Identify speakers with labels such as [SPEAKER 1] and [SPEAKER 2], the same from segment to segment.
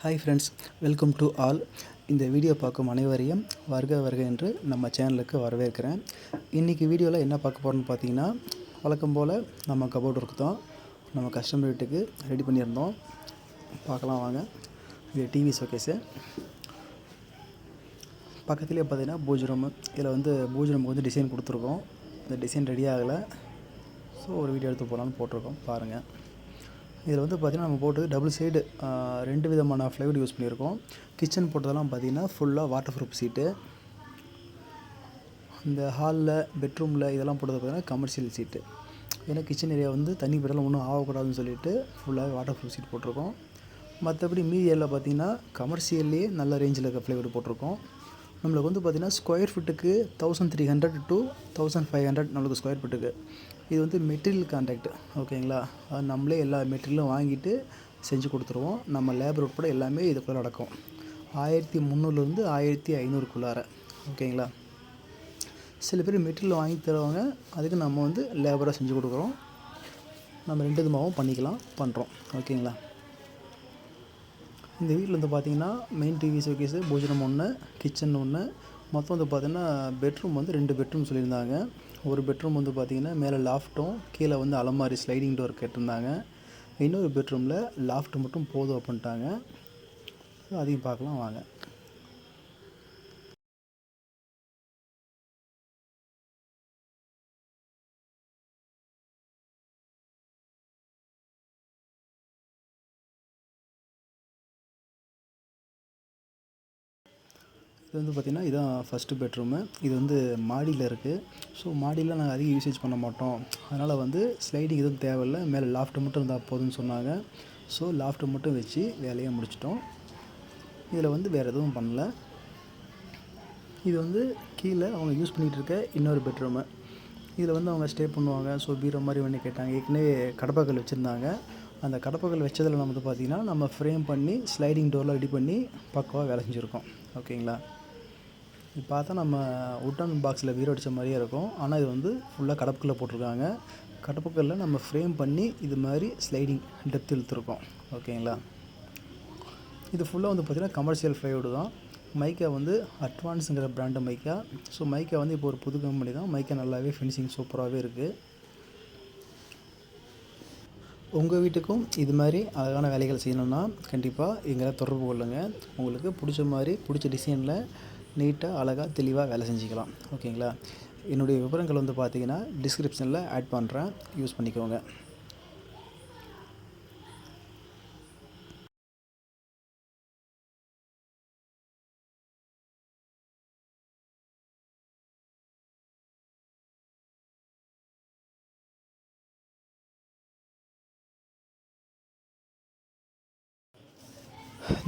[SPEAKER 1] Hi friends welcome to all இந்த video பார்க்கும் அனைவரையும் வருக வருக என்று நம்ம சேனலுக்கு வரவேற்கிறேன். இன்றைக்கி வீடியோவில் என்ன பார்க்க போகிறோம்னு பார்த்தீங்கன்னா வழக்கம் போல் நம்ம கபோர்டு ஒர்க் தான். நம்ம கஸ்டமர் வீட்டுக்கு ரெடி பண்ணியிருந்தோம். பார்க்கலாம் வாங்க. இது டிவி ஷோகேஸு பக்கத்துலேயே பார்த்தீங்கன்னா பூஜ் இதில் வந்து பூஜ் ரூமுக்கு வந்து டிசைன் கொடுத்துருக்கோம். இந்த டிசைன் ரெடி ஆகலை. ஸோ ஒரு வீடியோ எடுத்து போகலான்னு போட்டிருக்கோம். பாருங்கள் இதில் வந்து பார்த்திங்கன்னா நம்ம போட்டு டபுள் சைடு ரெண்டு விதமான ஃப்ளைவுட் யூஸ் பண்ணியிருக்கோம். கிச்சன் போட்டதெல்லாம் பார்த்திங்கன்னா ஃபுல்லாக வாட்டர் ப்ரூஃப் சீட்டு இந்த ஹாலில் பெட்ரூமில் இதெல்லாம் போட்டது பார்த்திங்கன்னா கமர்ஷியல் சீட்டு ஏன்னா கிச்சன் ஏரியா வந்து தண்ணி படலாம் ஒன்றும் ஆகக்கூடாதுன்னு சொல்லிட்டு ஃபுல்லாக வாட்டர் ப்ரூஃப் சீட் போட்டிருக்கோம். மற்றபடி மீதி ஏரியாவில் பார்த்திங்கன்னா கமர்ஷியல்லையே நல்ல ரேஞ்சில் இருக்க ஃப்ளைவுட் போட்டிருக்கோம். நம்மளுக்கு வந்து பார்த்திங்கன்னா square ஃபீட்டுக்கு thousand three hundred to thousand five hundred நம்மளுக்கு ஸ்கொயர் ஃபீட்டுக்கு இது வந்து மெட்டீரியல் கான்ட்ராக்ட் ஓகேங்களா? அது நம்மளே எல்லா மெட்டீரியலும் வாங்கிட்டு செஞ்சு கொடுத்துருவோம். நம்ம லேபர் உட்பட எல்லாமே இதுக்குள்ளே நடக்கும். ஆயிரத்தி முந்நூறுலேருந்து ஆயிரத்தி ஐநூறுக்குள்ளார ஓகேங்களா? சில பேர் மெட்டீரியல் வாங்கி தருவாங்க அதுக்கு நம்ம வந்து லேபராக செஞ்சு கொடுக்குறோம். நம்ம ரெண்டு விதமாகவும் பண்ணிக்கலாம் பண்ணுறோம் ஓகேங்களா? இந்த வீட்டில் வந்து பார்த்திங்கன்னா மெயின் டிவி ஷோகேஸு பூஜனம் ஒன்று கிச்சன் ஒன்று மொத்தம் வந்து பார்த்திங்கன்னா பெட்ரூம் வந்து ரெண்டு பெட்ரூம் சொல்லியிருந்தாங்க. ஒரு பெட்ரூம் வந்து பார்த்திங்கன்னா மேலே லாஃப்ட்டும் கீழே வந்து அலமாரி ஸ்லைடிங் டோர் கேட்டிருந்தாங்க. இன்னொரு பெட்ரூமில் லாஃப்ட் மட்டும் போதும் அப்படின்ட்டாங்க. அதையும் பார்க்கலாம் வாங்க. இது வந்து பார்த்திங்கன்னா இதுதான் ஃபஸ்ட்டு பெட்ரூமு இது வந்து மாடியில் இருக்குது ஸோ மாடியில் நாங்கள் அதிகம் யூசேஜ் பண்ண மாட்டோம். அதனால் வந்து ஸ்லைடிங் எதுவும் தேவையில்ல. மேலே லாஃப்ட்டு மட்டும் இருந்தால் போதும்னு சொன்னாங்க. ஸோ லாஃப்ட்டு மட்டும் வச்சு வேலையை முடிச்சிட்டோம். இதில் வந்து வேறு எதுவும் பண்ணல. இது வந்து கீழே அவங்க யூஸ் பண்ணிகிட்டு இருக்க இன்னொரு பெட்ரூமு இதில் வந்து அவங்க ஸ்டே பண்ணுவாங்க. ஸோ பீரோ மாதிரி ஒன்று கேட்டாங்க. ஏற்கனவே கடப்பாக்கல் வச்சுருந்தாங்க. அந்த கடப்பாக்கள் வச்சதில் நம்ம வந்து பார்த்திங்கன்னா நம்ம ஃப்ரேம் பண்ணி ஸ்லைடிங் டோர்லாம் ரெடி பண்ணி பக்காவாக வேலை செஞ்சுருக்கோம். ஓகேங்களா இது பார்த்தா நம்ம உட்டன் பாக்ஸில் வீர அடித்த மாதிரியே இருக்கும். ஆனால் இது வந்து ஃபுல்லாக கடப்புக்கல்ல போட்டிருக்காங்க. கடப்புக்கல்ல நம்ம ஃப்ரேம் பண்ணி இது மாதிரி ஸ்லைடிங் டெப்த் இழுத்துருக்கோம். ஓகேங்களா? இது ஃபுல்லாக வந்து பார்த்திங்கன்னா கமர்ஷியல் ஃப்ளைவுட் தான். மைக்கா வந்து அட்வான்ஸுங்கிற பிராண்டு மைக்கா ஸோ மைக்கா வந்து இப்போ ஒரு புது கம்பெனி தான். மைக்கா நல்லாவே ஃபினிஷிங் சூப்பராகவே இருக்குது உங்கள் வீட்டுக்கும் இது மாதிரி அழகான வேலைகள் செய்யணுன்னா கண்டிப்பாக எங்களை தொடர்பு கொள்ளுங்கள் உங்களுக்கு பிடிச்ச மாதிரி பிடிச்ச டிசைனில் நீட்டாக அழகாக தெளிவாக வேலை செஞ்சுக்கலாம். ஓகேங்களா? என்னுடைய விவரங்கள் வந்து பார்த்தீங்கன்னா டிஸ்கிரிப்ஷனில் ஆட் பண்ணுறேன் யூஸ் பண்ணிக்கோங்க.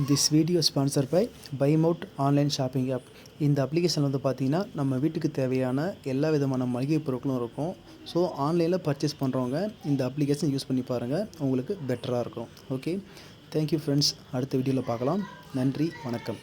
[SPEAKER 1] This video sponsor by Bymout online shopping app இந்த அப்ளிகேஷன் வந்து பார்த்திங்கன்னா நம்ம வீட்டுக்கு தேவையான எல்லா விதமான மளிகை பொருட்களும் இருக்கும். ஸோ ஆன்லைனில் பர்ச்சேஸ் பண்ணுறவங்க இந்த அப்ளிகேஷன் யூஸ் பண்ணி பாருங்கள் உங்களுக்கு பெட்டராக இருக்கும். ஓகே தேங்க்யூ ஃப்ரெண்ட்ஸ் அடுத்த வீடியோவில் பார்க்கலாம். நன்றி வணக்கம்.